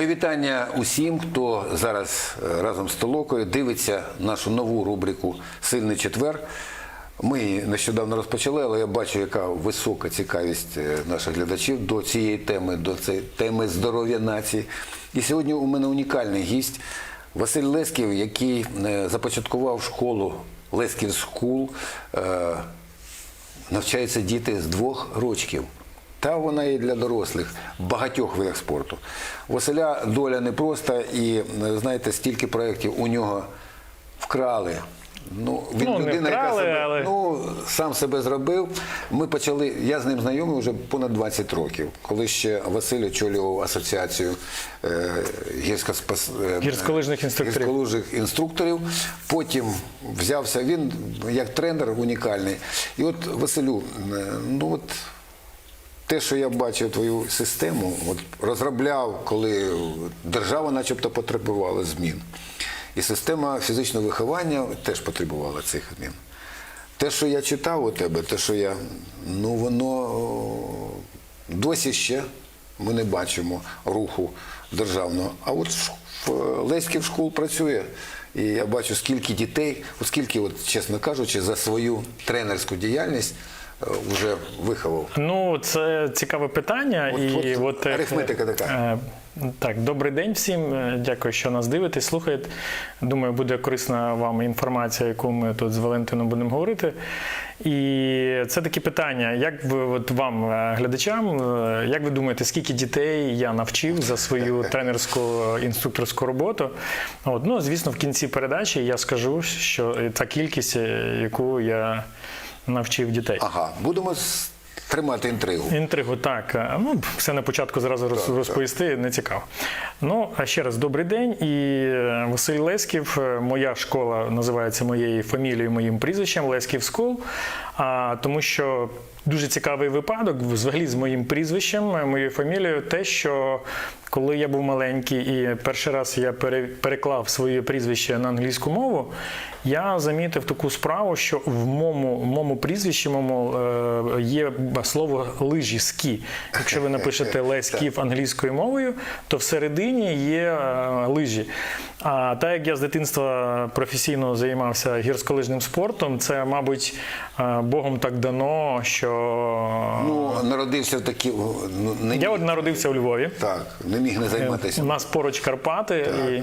Мої вітання усім, хто зараз е, разом з Толокою дивиться нашу нову рубрику Сильний четвер. Ми нещодавно розпочали, але я бачу, яка висока цікавість е, наших глядачів до цієї теми, до цієї теми здоров'я нації. І сьогодні у мене унікальний гість Василь Лесків, який е, започаткував школу Лесків Скул. Навчаються діти з двох рочків. Та вона і для дорослих в багатьох видах спорту. Василя доля непроста, і знаєте, стільки проєктів у нього вкрали. Ну, він Ну, не людина, вкрали, яка себе, але- ну, сам себе зробив. Ми почали, я з ним знайомий вже понад 20 років, коли ще Василь очолював асоціацію е, гірськоспас... е, Гірськолижних інструкторів. гірськолижних інструкторів. Потім взявся він як тренер унікальний. І от Василю, е, ну от те, що я бачив твою систему, от розробляв, коли держава начебто потребувала змін. І система фізичного виховання теж потребувала цих змін. Те, що я читав у тебе, те, що я, ну воно досі ще ми не бачимо руху державного. А от в Леськів школ працює. І я бачу, скільки дітей, оскільки, от, чесно кажучи, за свою тренерську діяльність вже виховав. Ну, це цікаве питання. От- і от от, е, арифметика така. е, Так, добрий день всім. Е, Дякую, що нас дивитесь, слухаєте. Думаю, буде корисна вам інформація, яку ми тут з Валентином будемо говорити. І це такі питання. Як ви от вам, е, глядачам, е, як ви думаєте, скільки дітей я навчив за свою тренерську е, інструкторську роботу? От, ну, звісно, в кінці передачі я скажу, що та кількість, е, яку я навчив дітей. Ага, будемо тримати інтригу. Інтригу, так. Е, Ну, все на початку зразу роз- розповісти не цікаво. Ну, а ще раз добрий день. І е, Василь Лесків, е, моя школа називається моєю фамілією, моїм прізвищем Лесків Скул. А, тому що дуже цікавий випадок, взагалі з моїм прізвищем, моєю фамілією, те, що коли я був маленький і перший раз я пере- переклав своє прізвище на англійську мову, я замітив таку справу, що в моєму, в моєму прізвищі моєму, е, є слово лижі скі. Якщо ви напишете лесків англійською мовою, то всередині є е, лижі. А так як я з дитинства професійно займався гірськолижним спортом, це, мабуть, е, Богом так дано, що Ну, народився в такі. Ну, не я от народився у Львові. Так, не міг не займатися. У нас поруч Карпати. І...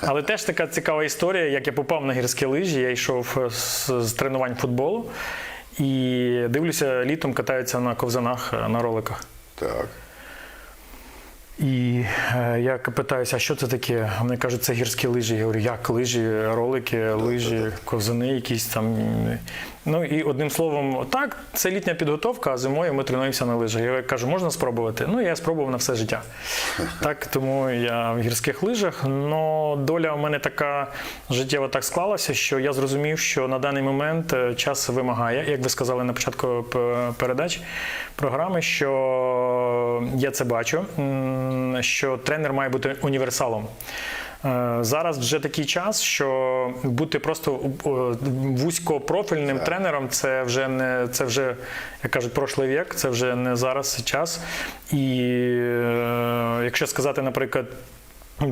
Але теж така цікава історія, як я попав на гірські лижі, я йшов з, з тренувань футболу і дивлюся, літом катаються на ковзанах е, на роликах. Так. І е, я питаюся, а що це таке? Вони кажуть, це гірські лижі. Я говорю, як лижі, ролики, лижі, ковзани якісь там. Ну і одним словом, так, це літня підготовка, а зимою ми тренуємося на лижах. Я кажу, можна спробувати? Ну, я спробував на все життя. Так, тому я в гірських лижах. Но доля у мене така життєва так склалася, що я зрозумів, що на даний момент е, час вимагає, як ви сказали на початку передач програми, що я це бачу, що тренер має бути універсалом. Е, Зараз вже такий час, що бути просто вузькопрофільним так. тренером це вже не це вже, як кажуть, прошлий вік, це вже не зараз час. І е, якщо сказати, наприклад.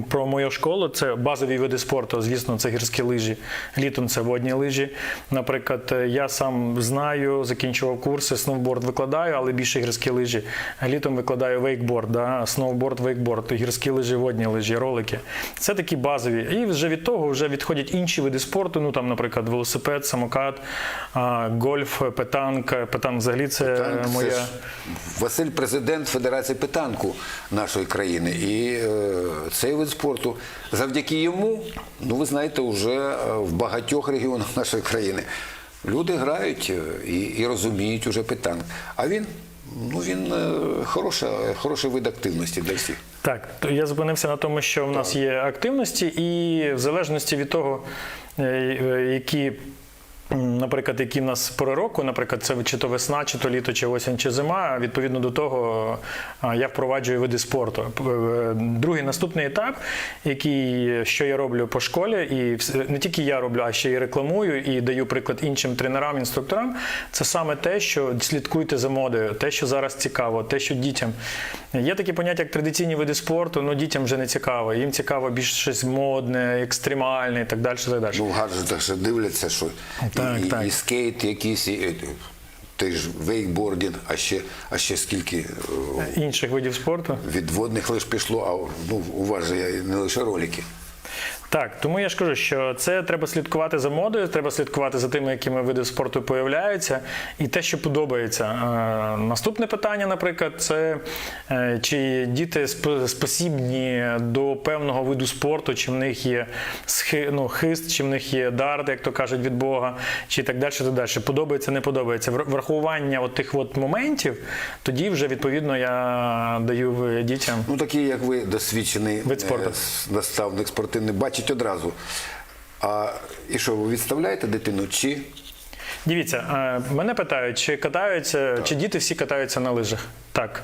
Про мою школу це базові види спорту. Звісно, це гірські лижі. Літом це водні лижі. Наприклад, я сам знаю, закінчував курси, сноуборд викладаю, але більше гірські лижі. Літом викладаю вейкборд, да? сноуборд, вейкборд, гірські лижі, водні лижі, ролики. Це такі базові. І вже від того вже відходять інші види спорту. Ну там, наприклад, велосипед, самокат, гольф, петанк. Петанк взагалі це Питанк, це моя. ж Василь президент Федерації питанку нашої країни. І е, цей вид спорту завдяки йому, ну ви знаєте, вже е, в багатьох регіонах нашої країни люди грають е, і, і розуміють уже питанк. А він, ну він е, хороша, хороший вид активності для всіх. Так, то я зупинився на тому, що в нас є активності, і в залежності від того, які наприклад, які в нас пори року, наприклад, це чи то весна, чи то літо, чи осінь, чи зима. Відповідно до того я впроваджую види спорту. Е, Другий наступний етап, який що я роблю по школі, і не тільки я роблю, а ще й рекламую і даю приклад іншим тренерам, інструкторам. Це саме те, що слідкуйте за модою, те, що зараз цікаво, те, що дітям є такі поняття, як традиційні види спорту, але дітям вже не цікаво. Їм цікаво більш щось модне, екстремальне і так далі. Так далі. Ну, в гаджетах ще дивляться, що Так, і, так. і скейт якийсь, і, і, той ж вейкбордінг, а ще, а ще скільки е, Інших видів спорту. від водних лиш пішло, а ну, у вас же не лише ролики. Так, тому я ж кажу, що це треба слідкувати за модою, треба слідкувати за тими, якими види спорту появляються, і те, що подобається. Е, Наступне питання, наприклад, це е, чи діти сп- спосібні до певного виду спорту, чи в них є ну, хист, чи в них є дарт, як то кажуть, від Бога, чи так далі, так далі. Подобається, не подобається. Врахування от тих от моментів, тоді вже відповідно я даю дітям. Ну, такі, як ви, досвідчений Вид спорту. е, наставник спортивний, бачить одразу. А і що, ви відставляєте дитину? Чи Дивіться, е, мене питають, чи катаються, чи діти всі катаються на лижах? Так.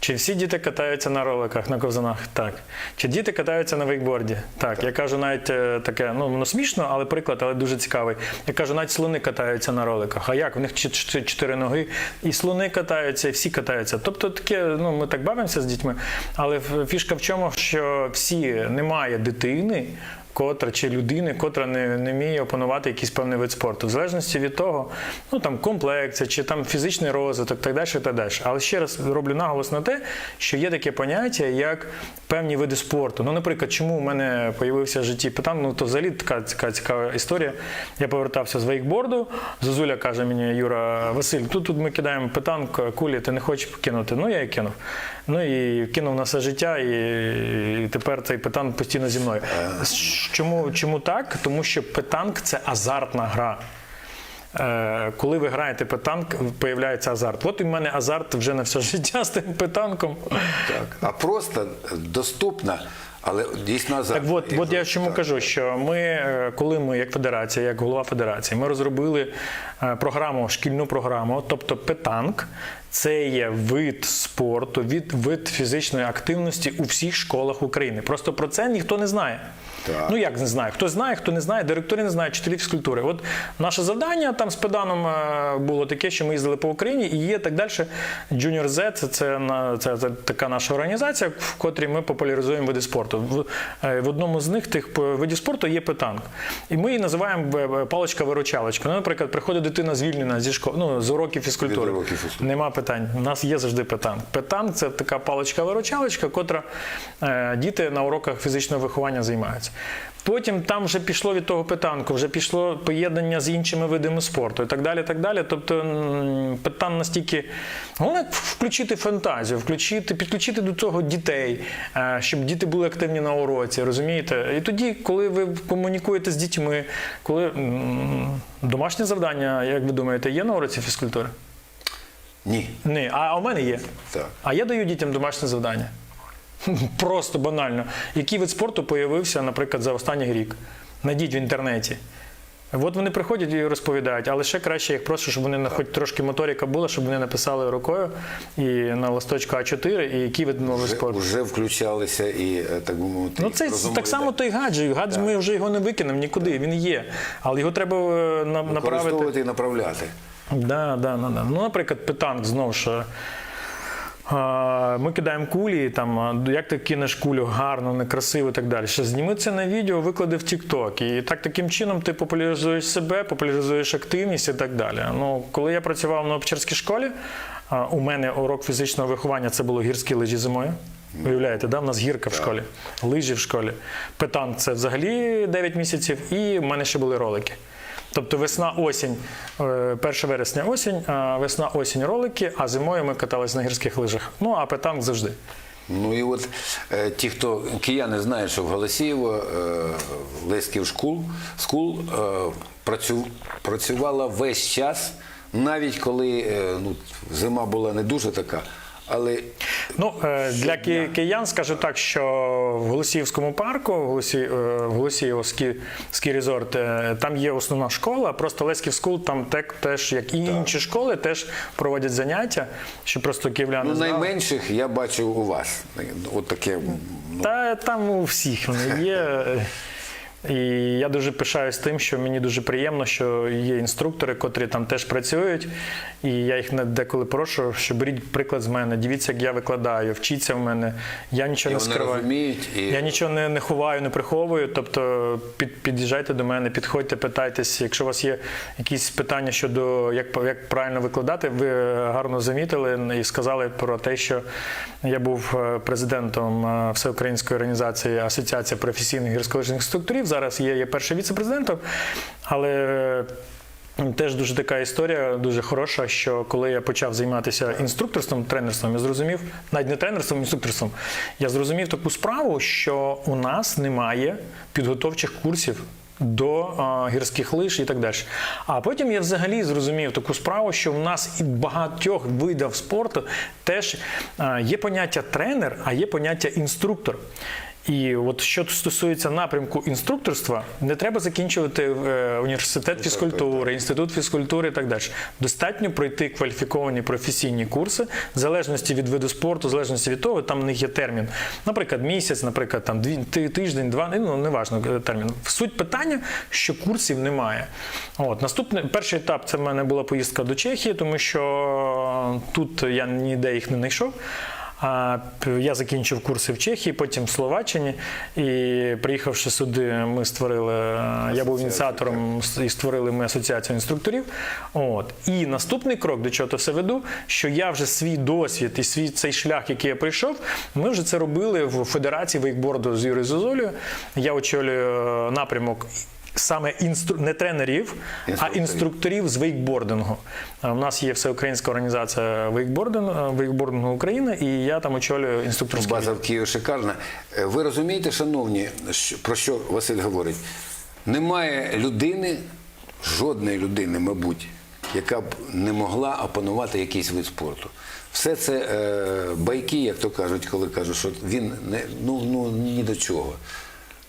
Чи всі діти катаються на роликах, на ковзанах? Так. Чи діти катаються на вейкборді? Так. Я кажу навіть е, таке, ну смішно, але приклад, але дуже цікавий. Я кажу, навіть слони катаються на роликах. А як? В них чот- чот- чотири ноги, і слони катаються, і всі катаються. Тобто таке, ну ми так бавимося з дітьми, але фішка в чому, що всі немає дитини котра чи людини, котра не, не вміє опанувати якийсь певний вид спорту, в залежності від того, ну там комплекція, чи там фізичний розвиток, так далі, так далі. Але ще раз роблю наголос на те, що є таке поняття, як певні види спорту. Ну, наприклад, чому у мене появився в житті питання, ну то взагалі така, така цікава історія. Я повертався з вейкборду. Зозуля каже мені, Юра, Василь, тут, тут ми кидаємо питанку, кулі, ти не хочеш кинути? Ну я і кинув. Ну і кинув на все життя, і, тепер цей питан постійно зі мною. Чому, чому так? Тому що питанк це азартна гра. Е, Коли ви граєте питанк, появляється азарт. От в мене азарт вже на все життя з тим питанком. так? А просто доступна, але дійсно Так от, от я чому кажу, що ми, е, коли ми, як федерація, як голова федерації, ми розробили е, програму, шкільну програму, тобто питанк. Це є вид спорту, від вид фізичної активності у всіх школах України. Просто про це ніхто не знає. Так. Ну як не знає? Хто знає, хто не знає, директори не знають, вчителі фізкультури. От наше завдання там з педаном е, було таке, що ми їздили по Україні і є так далі. Junior Z це, це, це, це така наша організація, в котрій ми популяризуємо види спорту. В, е, в одному з них тих видів спорту є питанк. І ми її називаємо е, паличка-виручалочка. Ну, наприклад, приходить дитина звільнена зі школи, ну, з уроків фізкультури. Нема питань. У нас є завжди питанк. Питанк це така паличка-виручалочка, котра е, діти на уроках фізичного виховання займаються. Потім там вже пішло від того питанку, вже пішло поєднання з іншими видами спорту і так далі. так далі. Тобто м, питань настільки головне включити фантазію, включити, підключити до цього дітей, е, щоб діти були активні на уроці, розумієте? І тоді, коли ви комунікуєте з дітьми, коли домашнє завдання, як ви думаєте, є на уроці фізкультури? Ні. Ні, а у мене є. Так. А я даю дітям домашнє завдання. Просто банально. Який вид спорту появився, наприклад, за останній рік? Найдіть в інтернеті. От вони приходять і розповідають, але ще краще їх прошу, щоб вони на хоч трошки моторика була, щоб вони написали рукою і на листочку А4, і який вид новий спорту. вже включалися і, е, так би мовити, Ну, це розумові, так само той гаджет. Гаджет ми вже його не викинемо нікуди. Він є. Але його треба е, на- направити. використовувати і направляти. Да, да, да, да. Ну, наприклад, питанк знову ж. Ми кидаємо кулі, там, як ти кинеш кулю гарно, некрасиво і так далі. Ще зніми це на відео, виклади в TikTok. І так таким чином ти популяризуєш себе, популяризуєш активність і так далі. Ну, коли я працював на Обчерській школі, у мене урок фізичного виховання це було гірські лижі зимою. Виявляєте, да? в нас гірка в школі, лижі в школі. Питанк це взагалі 9 місяців, і в мене ще були ролики. Тобто весна, осінь, е, 1 вересня осінь, а весна, осінь ролики, а зимою ми катались на гірських лижах. Ну, а питанк завжди. Ну і от е, ті, хто кияни знають, що в Голосіїво е, Леськів шкул, скул е, працю, працювала весь час, навіть коли е, ну, зима була не дуже така, але Ну, е, для ки- киян скажу так, що в Голосіївському парку, в Голосі, е, в Голосіїво скі, скі резорт, там є основна школа, просто Лесків Скул там тек- теж, як і інші школи, теж проводять заняття, щоб просто київляни ну, найменших я бачив у вас. От таке. ну, Та там у всіх вони є. І я дуже пишаюсь тим, що мені дуже приємно, що є інструктори, котрі там теж працюють. І я їх не- деколи прошу, що беріть приклад з мене. Дивіться, як я викладаю, вчіться в мене. Я нічого І не скриваю. розуміють, і- Я нічого не, не ховаю, не приховую. Тобто під, під'їжджайте до мене, підходьте, питайтесь. Якщо у вас є якісь питання щодо як, як правильно викладати, ви гарно замітили і сказали про те, що я був е, президентом е, Всеукраїнської організації Асоціація професійних гірськолижних інструкторів. Зараз є, є першим віце-президентом, але. Теж дуже така історія, дуже хороша, що коли я почав займатися інструкторством, тренерством, я зрозумів, навіть не тренерством, інструкторством, я зрозумів таку справу, що у нас немає підготовчих курсів до а, гірських лиж і так далі. А потім я взагалі зрозумів таку справу, що в нас і багатьох видах спорту теж а, є поняття тренер, а є поняття інструктор. І от що стосується напрямку інструкторства, не треба закінчувати е, університет фізкультури, інститут фізкультури і так далі. Достатньо пройти кваліфіковані професійні курси, в залежності від виду спорту, в залежності від того, там в них є термін. Наприклад, місяць, наприклад, там дві тиждень, два, ну неважно е, термін. Суть питання, що курсів немає. От наступний перший етап це в мене була поїздка до Чехії, тому що тут я ніде їх не знайшов. А я закінчив курси в Чехії, потім в Словаччині. І приїхавши сюди, ми створили. е, Я був ініціатором і створили ми асоціацію інструкторів. От і наступний крок, до чого то все веду, що я вже свій досвід і свій цей шлях, який я прийшов, ми вже це робили в Федерації вейкборду з Юрою Зозолею. Я очолюю е, напрямок. Саме інстру... не тренерів, а Інструкторів. з вейкбордингу. Е, У нас є всеукраїнська організація вейкбордингу, вейкбордингу України, і я там очолюю інструкторський База в Києві шикарна. Е, Ви розумієте, шановні, про що Василь говорить? Немає людини, жодної людини, мабуть, яка б не могла опанувати якийсь вид спорту. Все це е, байки, як то кажуть, коли кажуть, що він не ну, ну ні до чого.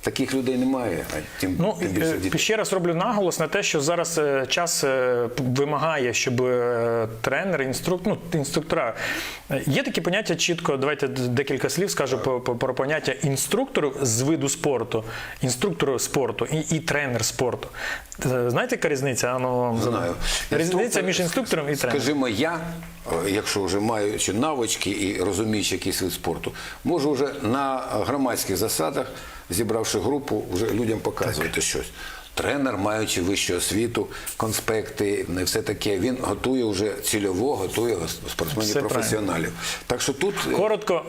Таких людей немає, а тим, Ну тим більше е, дітей. ще раз роблю наголос на те, що зараз е, час е, вимагає, щоб тренер, інструк... ну, інструктора. Є такі поняття чітко. Давайте декілька слів скажу по- про поняття інструктору з виду спорту, інструктору спорту і, і тренер спорту. Знаєте, яка різниця? Ну, Знаю. Різниця Інструктор- між інструктором і тренером. Скажімо, я, якщо вже маючи навички і розуміючи якийсь вид спорту, можу вже на громадських засадах, зібравши групу, вже людям показувати щось. Тренер, маючи вищу освіту, конспекти, не все таке, він готує вже цільово, готує Все спортсменів-професіоналів. Так що тут е, Коротко,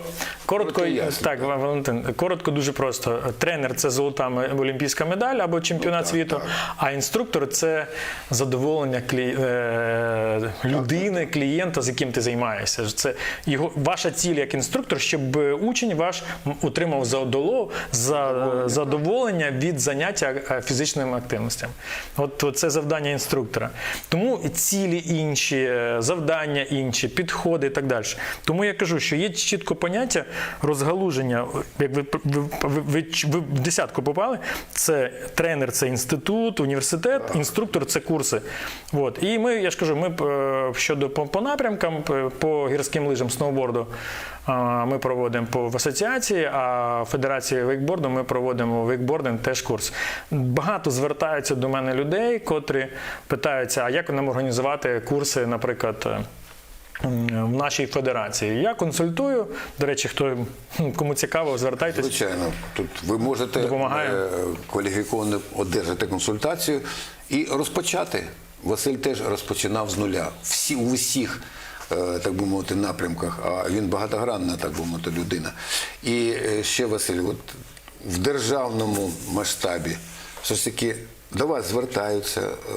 коротко, ясно, так, Валентин, коротко дуже просто. Тренер це золота олімпійська медаль або чемпіонат так, світу, так. а інструктор це задоволення клі... е... людини, клієнта, з яким ти займаєшся. Це його ваша ціль як інструктор, щоб учень ваш отримав задоло, за... задоволення від заняття е, фізичними активностями. От, от це завдання інструктора. Тому цілі інші, е, завдання інші, підходи і так далі. Тому я кажу, що є чітко поняття розгалуження. Як ви, ви, ви, ви, ви в десятку попали, це тренер, це інститут, університет, інструктор це курси. От. І ми, я ж кажу, ми е, щодо по, по напрямкам, по гірським лижам, сноуборду. Ми проводимо по в асоціації, а в Федерації вейкборду ми проводимо вейкбординг теж курс. Багато звертаються до мене людей, котрі питаються, а як нам організувати курси, наприклад. е, В нашій федерації я консультую. До речі, хто кому цікаво, звертайтесь. Звичайно, тут ви можете Допомагає. е, кваліфіковано одержати консультацію і розпочати. Василь теж розпочинав з нуля. Всі у всіх, так би мовити, напрямках. А він багатогранна, так би мовити, людина. І е, ще Василь, от в державному масштабі все ж таки до вас звертаються е,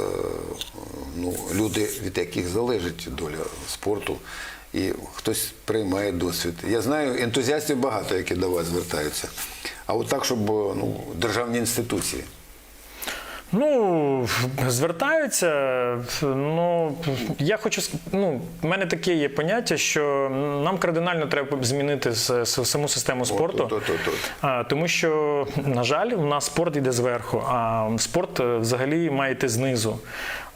ну, люди, від яких залежить доля спорту. І хтось приймає досвід. Я знаю ентузіастів багато, які до вас звертаються. А от так, щоб ну, державні інституції. Ну, звертаються. Ну, я хочу ну, в мене таке є поняття, що нам кардинально треба змінити саму систему спорту. от, от, от, от. Тому що, на жаль, у нас спорт йде зверху, а спорт е, взагалі має йти знизу.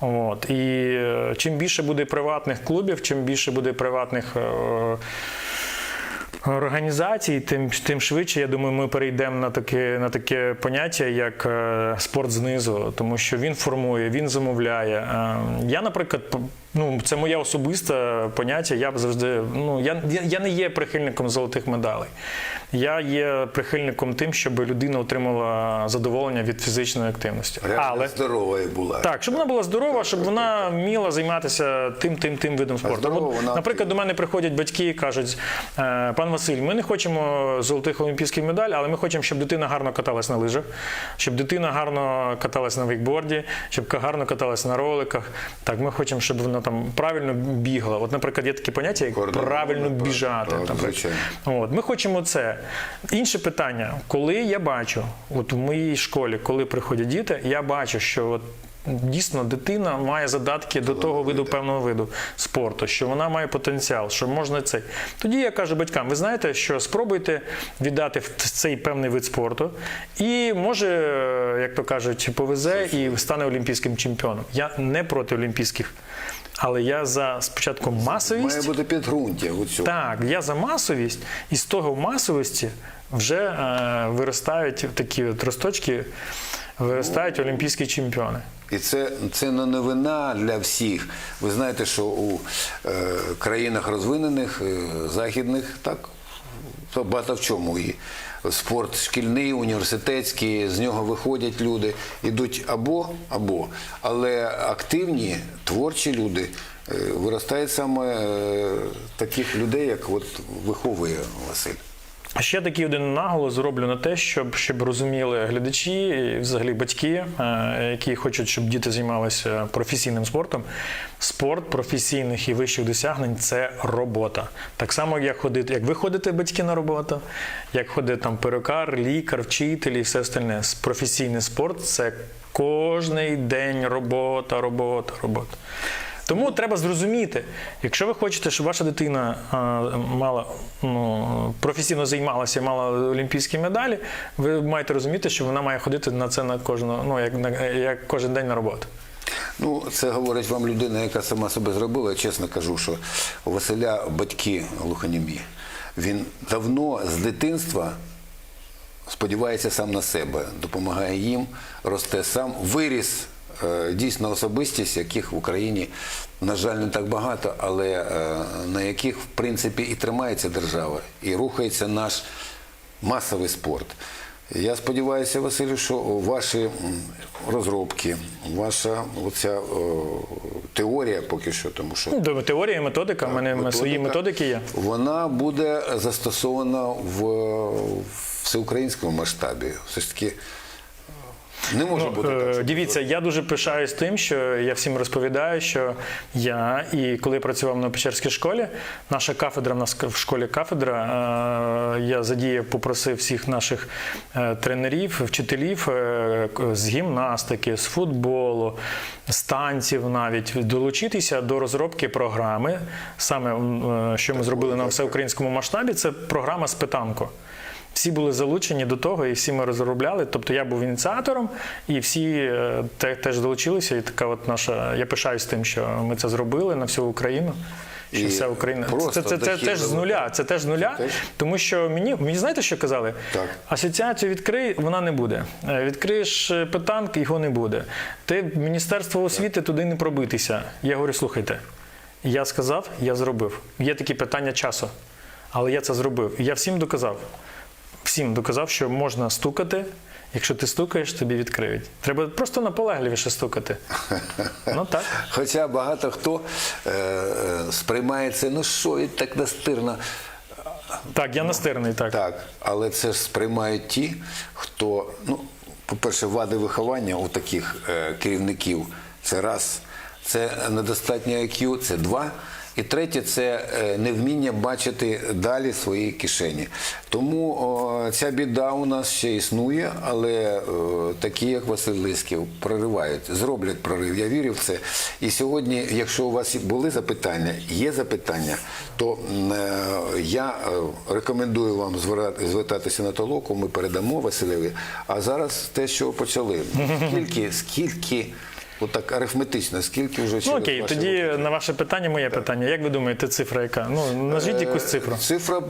От. І е, чим більше буде приватних клубів, чим більше буде приватних. е, Організацій, тим, тим швидше, я думаю, ми перейдемо на таке, на таке поняття, як е, спорт знизу, тому що він формує, він замовляє. Е, я, наприклад, ну, це моє особисте поняття. Я б завжди ну я, я, я не є прихильником золотих медалей. Я є прихильником тим, щоб людина отримала задоволення від фізичної активності. Реально Але здорова і була. так, щоб вона була здорова, щоб вона вміла займатися тим, тим, тим видом спорту. здорова вона наприклад, до мене приходять батьки і кажуть: «Е, пан Василь, ми не хочемо золотих олімпійських медаль, але ми хочемо, щоб дитина гарно каталась на лижах, щоб дитина гарно каталась на вейкборді, щоб гарно каталась на роликах. Так, ми хочемо, щоб вона там правильно бігла. От, наприклад, є таке поняття, як Координовано, правильно так, біжати. так, От, ми хочемо це. Інше питання, коли я бачу, от в моїй школі, коли приходять діти, я бачу, що от дійсно дитина має задатки до того виду певного виду спорту, що вона має потенціал, що можна цей. Тоді я кажу батькам: ви знаєте, що спробуйте віддати в цей певний вид спорту, і може, як то кажуть, повезе і стане олімпійським чемпіоном. Я не проти олімпійських. Але я за спочатку масовість. Має бути підґрунтя. Так, я за масовість, і з того масовості вже е, виростають такі от росточки, виростають олімпійські чемпіони. І це, це не новина для всіх. Ви знаєте, що у е, країнах розвинених, е, західних, так, багато в чому і спорт шкільний, університетський, з нього виходять люди, ідуть або, або. Але активні, творчі люди е, виростають саме е, таких людей, як от виховує Василь. Ще такий один наголос зроблю на те, щоб, щоб розуміли глядачі, і взагалі батьки, е, які хочуть, щоб діти займалися професійним спортом. Спорт професійних і вищих досягнень це робота. Так само, як ходити, як ви ходите батьки на роботу, як ходить там перукар, лікар, вчитель і все остальне. Професійний спорт це кожний день робота, робота, робота. Тому треба зрозуміти, якщо ви хочете, щоб ваша дитина мала ну, професійно займалася, мала олімпійські медалі, ви маєте розуміти, що вона має ходити на це на кожну, ну як на як кожен день на роботу. Ну, це говорить вам людина, яка сама себе зробила. Я чесно кажу, що у Василя батьки глухонімі. Він давно з дитинства сподівається сам на себе, допомагає їм, росте сам, виріс дійсно особистість, яких в Україні, на жаль, не так багато, але е, на яких, в принципі, і тримається держава, і рухається наш масовий спорт. Я сподіваюся, Василю, що ваші розробки, ваша оця о, теорія поки що, тому що Ну, Теорія, методика, в мене методика, свої методики є. Вона буде застосована в, в всеукраїнському масштабі. Все ж таки не може бути Е, так. що- Дивіться, я дуже пишаюсь тим, що я всім розповідаю, що я і коли працював на Печерській школі, наша кафедра, в нас в школі кафедра, е, я задіяв, попросив всіх наших е, тренерів, вчителів з гімнастики, з футболу, з танців навіть долучитися до розробки програми. Саме що ми зробили на всеукраїнському масштабі, це програма спитанко. Всі були залучені до того, і всі ми розробляли. Тобто я був ініціатором, і всі е, те- теж долучилися. І така от наша. Я пишаюсь тим, що ми це зробили на всю Україну. Що вся Україна це, це, це, теж з нуля. Це теж з нуля. Теж? Тому що мені, мені знаєте, що казали? Так. Асоціацію відкрий, вона не буде. Е, Відкриєш е, питанк, його не буде. Ти Міністерство освіти туди не пробитися. Я говорю, слухайте, я сказав, я зробив. Є такі питання часу. Але я це зробив. Я всім доказав. Всім доказав, що можна стукати. Якщо ти стукаєш, тобі відкриють. Треба просто наполегливіше стукати. Ну так. Хоча багато хто е, е, сприймає це, ну що, і так настирно. Так, я настирний, так. Так, але це ж сприймають ті, хто, ну, по-перше, вади виховання у таких е, керівників це раз, це недостатньо IQ, це два. І третє це е, невміння бачити далі свої кишені. Тому о, ця біда у нас ще існує, але е, такі, як Василь Лисків, проривають, зроблять прорив. Я вірю в це. І сьогодні, якщо у вас були запитання, є запитання, то е, я е, рекомендую вам звертатися на толоку, ми передамо Василеві. А зараз те, що почали. Скільки, скільки, отак арифметично, скільки вже Ну окей, тоді роки? на ваше питання моє питання. Як ви думаєте, цифра яка? Ну, назвіть якусь цифру. Цифра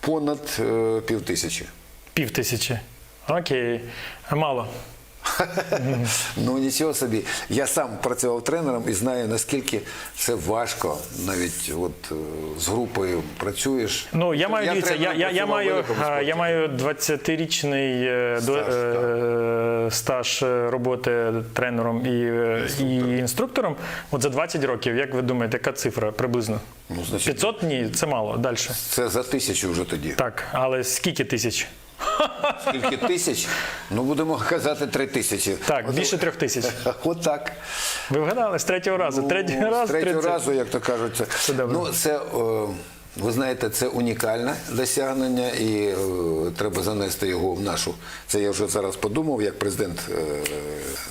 понад е, пів тисячі. Пів тисячі. Окей. Мало. Ну нічого собі. Я сам працював тренером і знаю, наскільки це важко. Навіть от е, з групою працюєш. Ну, я маю дивіться, я, я, я, маю, я маю 20-річний е, Стаж, е, роботи тренером і, і інструктором. От за 20 років, як ви думаєте, яка цифра приблизно? Ну, значить, 500? Ні, це мало. Далі. це за тисячу вже тоді. Так, але скільки тисяч? Скільки тисяч? Ну будемо казати три тисячі. Так, От- більше трьох тисяч. От так. Ви вгадали з третього разу. Третій Ну, раз з третього 30. разу, як то кажуть, це, Це добре. ну це. е, ви знаєте, це унікальне досягнення, і е, треба занести його в нашу. Це я вже зараз подумав, як президент е,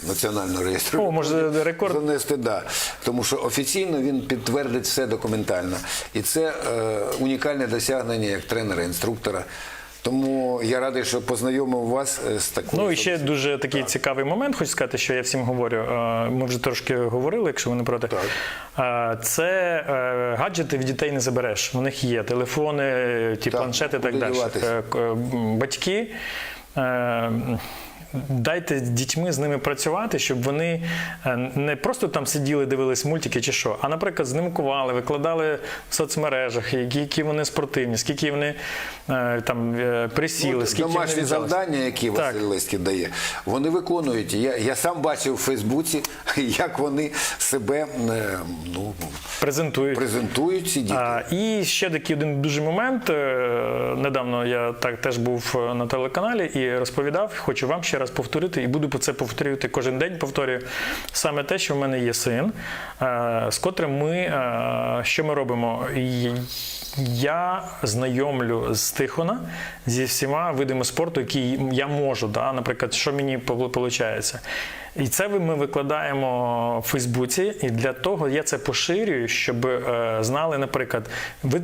національного реєстру. О, може, рекорд? занести, да. Тому що офіційно він підтвердить все документально. І це е, унікальне досягнення як тренера, інструктора. Тому я радий, що познайомив вас е, з такою. Ну і ще дуже такий цікавий момент, хочу сказати, що я всім говорю. е, Ми вже трошки говорили, якщо ви не проти. Так. Це е, гаджети в дітей не забереш. У них є телефони, ті Так, планшети так далі. Батьки. Дайте з дітьми з ними працювати, щоб вони е, не просто там сиділи, дивились мультики чи що, а, наприклад, знімкували, викладали в соцмережах, які, які вони спортивні, скільки вони е, там е, присіли, Ну, скільки домашні віджались. завдання, які Василь Леський дає, вони виконують. Я, я сам бачив у Фейсбуці, як вони себе ну, презентують. презентують ці діти. А, і ще такий один дуже момент. Недавно я так теж був на телеканалі і розповідав. Хочу вам ще раз повторити, і буду це повторювати кожен день. Повторюю саме те, що в мене є син, е, з котрим ми е, що ми робимо? Я знайомлю з Тихона зі всіма видами спорту, які я можу. Да? Наприклад, що мені виходить. І це ми викладаємо в Фейсбуці, і для того я це поширюю, щоб е, знали, наприклад,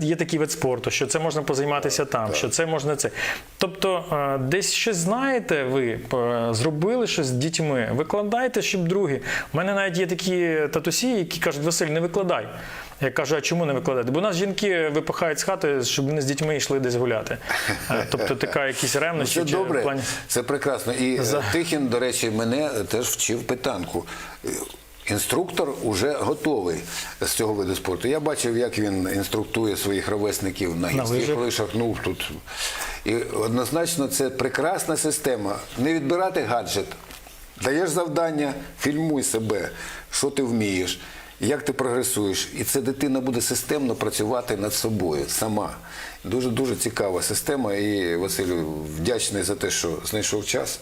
є такий вид спорту, що це можна позайматися там, що це можна це. Тобто, е, десь щось знаєте, ви е, зробили щось з дітьми, викладайте, щоб другі. У мене навіть є такі татусі, які кажуть, Василь, не викладай. Я кажу, а чому не викладати? Бо нас жінки випихають з хати, щоб вони з дітьми йшли десь гуляти. Е, Тобто така якісь Ну, це чи добре, плані- це прекрасно. І За- За... Тихін, до речі, мене теж вчив питанку. Е, Інструктор уже готовий з цього виду спорту. Я бачив, як він інструктує своїх ровесників на гірських лишах. Ну тут і однозначно це прекрасна система. Не відбирати гаджет. Даєш завдання, фільмуй себе, що ти вмієш, як ти прогресуєш. І це дитина буде системно працювати над собою сама. Дуже дуже цікава система. І Василю вдячний за те, що знайшов час,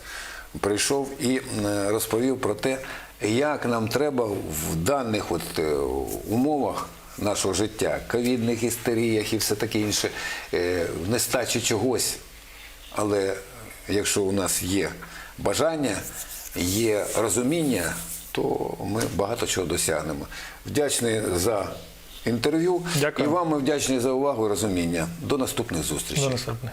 прийшов і е, розповів про те, як нам треба в даних от, е, умовах нашого життя, ковідних істеріях і все таке інше, е, в нестачі чогось. Але якщо у нас є бажання, є розуміння, то ми багато чого досягнемо. Вдячний за інтерв'ю Дякую. і вам ми вдячні за увагу і розуміння. До наступних зустрічей. До наступних.